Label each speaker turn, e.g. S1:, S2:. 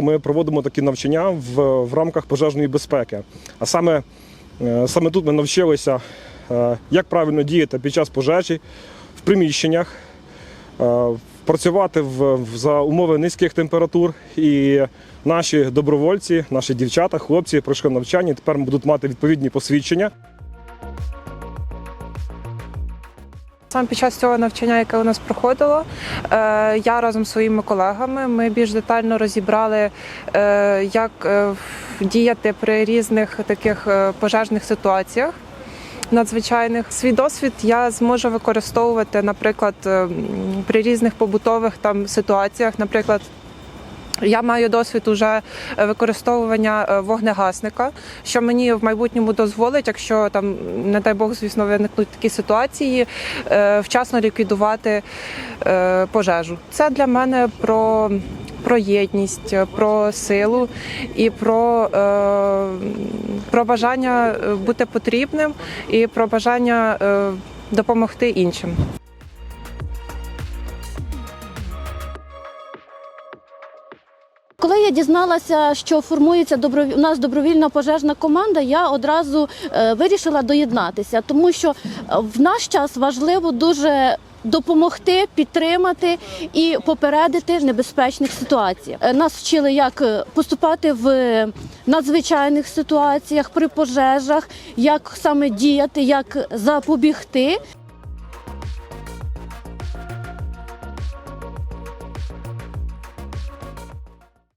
S1: Ми проводимо такі навчання в, в рамках пожежної безпеки. А саме, е, саме тут ми навчилися, е, як правильно діяти під час пожежі в приміщеннях, е, працювати в, за умови низьких температур. І наші добровольці, наші дівчата, хлопці пройшли навчання. Тепер будуть мати відповідні посвідчення.
S2: Саме під час цього навчання, яке у нас проходило, е, я разом з своїми колегами ми більш детально розібрали, е, як е, діяти при різних таких пожежних ситуаціях. Надзвичайних свій досвід я зможу використовувати, наприклад, е, при різних побутових там ситуаціях. Наприклад, я маю досвід уже е, використовування е, вогнегасника, що мені в майбутньому дозволить, якщо там, не дай Бог, звісно, виникнуть такі ситуації, е, вчасно ліквідувати пожежу. Це для мене про. Про єдність, про силу і про, про бажання бути потрібним і про бажання допомогти іншим.
S3: Коли я дізналася, що формується доброві... у нас добровільна пожежна команда, я одразу е, вирішила доєднатися, тому що е, в наш час важливо дуже допомогти, підтримати і попередити небезпечних ситуаціях. Е, Нас вчили, як поступати в надзвичайних ситуаціях при пожежах, як саме діяти, як запобігти.